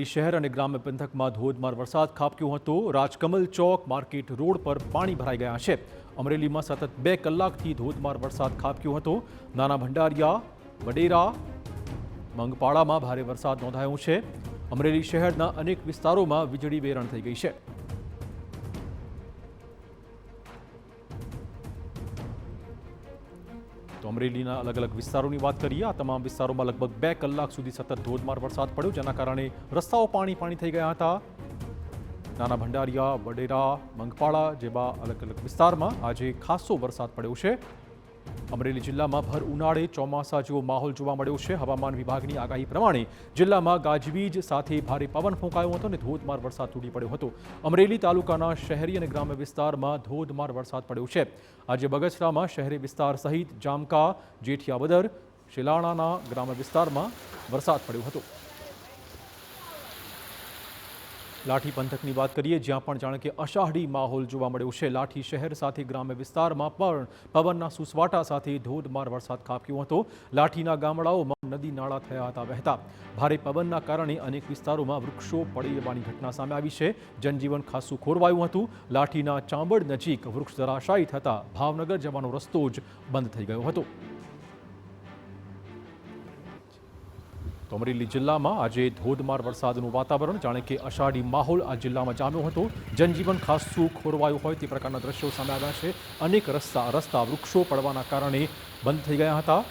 અમરેલી શહેર અને ગ્રામ્ય પંથકમાં ધોધમાર વરસાદ ખાબક્યો હતો. રાજકમલ ચોક, માર્કેટ રોડ પર પાણી ભરાઈ ગયા છે. અમરેલીમાં સતત બે કલાકથી ધોધમાર વરસાદ ખાબક્યો હતો. નાના ભંડારિયા, વડેરા મંગપાડામાં ભારે વરસાદ નોંધાયો છે. અમરેલી શહેરના અનેક વિસ્તારોમાં વીજળી વેરણ થઈ ગઈ છે. તો અમરેલીના અલગ અલગ વિસ્તારોની વાત કરીએ, આ તમામ વિસ્તારોમાં લગભગ બે કલાક સુધી સતત ધોધમાર વરસાદ પડ્યો, જેના કારણે રસ્તાઓ પાણી પાણી થઈ ગયા હતા. નાના ભંડારિયા, વડેરા, મંગપાળા જેવા અલગ અલગ વિસ્તારમાં આજે ખાસો વરસાદ પડ્યો છે. અમરેલી જિલ્લામાં ભર ઉનાળે ચોમાસા જેવો માહોલ જોવા મળ્યો છે. હવામાન વિભાગની આગાહી પ્રમાણે જિલ્લામાં ગાજવીજ સાથે ભારે પવન ફૂંકાયો હતો અને ધોધમાર વરસાદ તૂટી પડ્યો હતો. અમરેલી તાલુકાના શહેરી અને ગ્રામ્ય વિસ્તારમાં ધોધમાર વરસાદ પડ્યો છે. આજે બગસરામાં શહેરી વિસ્તાર સહિત જામકા જેઠિયાબદર શિલાણાના ગ્રામ્ય વિસ્તારમાં વરસાદ પડ્યો હતો. લાઠી પંથકની વાત કરીએ, જ્યાં પણ જાણે કે અષાઢી માહોલ જોવા મળ્યો છે. લાઠી શહેર સાથે, ગ્રામ્ય વિસ્તારમાં પણ પવનના સુસવાટા સાથે ધોધમાર વરસાદ ખાબક્યો હતો. લાઠીના ગામડાઓમાં નદી નાળા થયા હતા, વહેતા. ભારે પવનના કારણે અનેક વિસ્તારોમાં વૃક્ષો પડી જવાની ઘટના સામે આવી છે. જનજીવન ખાસું ખોરવાયું હતું. લાઠીના ચાંબડ નજીક વૃક્ષ ધરાશાયી થતાં ભાવનગર જવાનો રસ્તો જ બંધ થઈ ગયો હતો. તો અમરેલી જિલ્લામાં આજે ધોધમાર વરસાદનું વાતાવરણ. જાણે કે અષાઢી માહોલ આ જિલ્લામાં જામ્યો હતો. જનજીવન ખાસ્સું ખોરવાયું હોય તે પ્રકારના દ્રશ્યો સામે આવ્યા છે. અનેક રસ્તા રસ્તા, વૃક્ષો પડવાના કારણે બંધ થઈ ગયા હતા.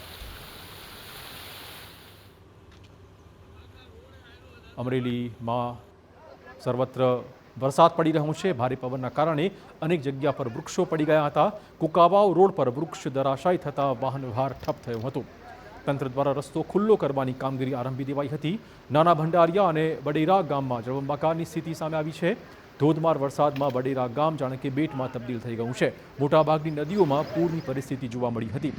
અમરેલીમાં સર્વત્ર વરસાદ પડી રહ્યો છે. ભારે પવનના કારણે અનેક જગ્યા પર વૃક્ષો પડી ગયા હતા. કુકાવાવ રોડ પર વૃક્ષ ધરાશાયી થતાં વાહન વ્યવહાર ઠપ થયો હતો. તંત્ર દ્વારા રસ્તો ખુલ્લો કરવાની કામગીરી આરંભી દેવાઈ હતી. નાના ભંડારિયા અને વડેરા ગામમાં જળબંબાકારની સ્થિતિ સામે આવી છે. ધોધમાર વરસાદમાં વડેરા ગામ જાણે કે બેટમાં તબદીલ થઈ ગયું છે. મોટાભાગની નદીઓમાં પૂરની પરિસ્થિતિ જોવા મળી હતી.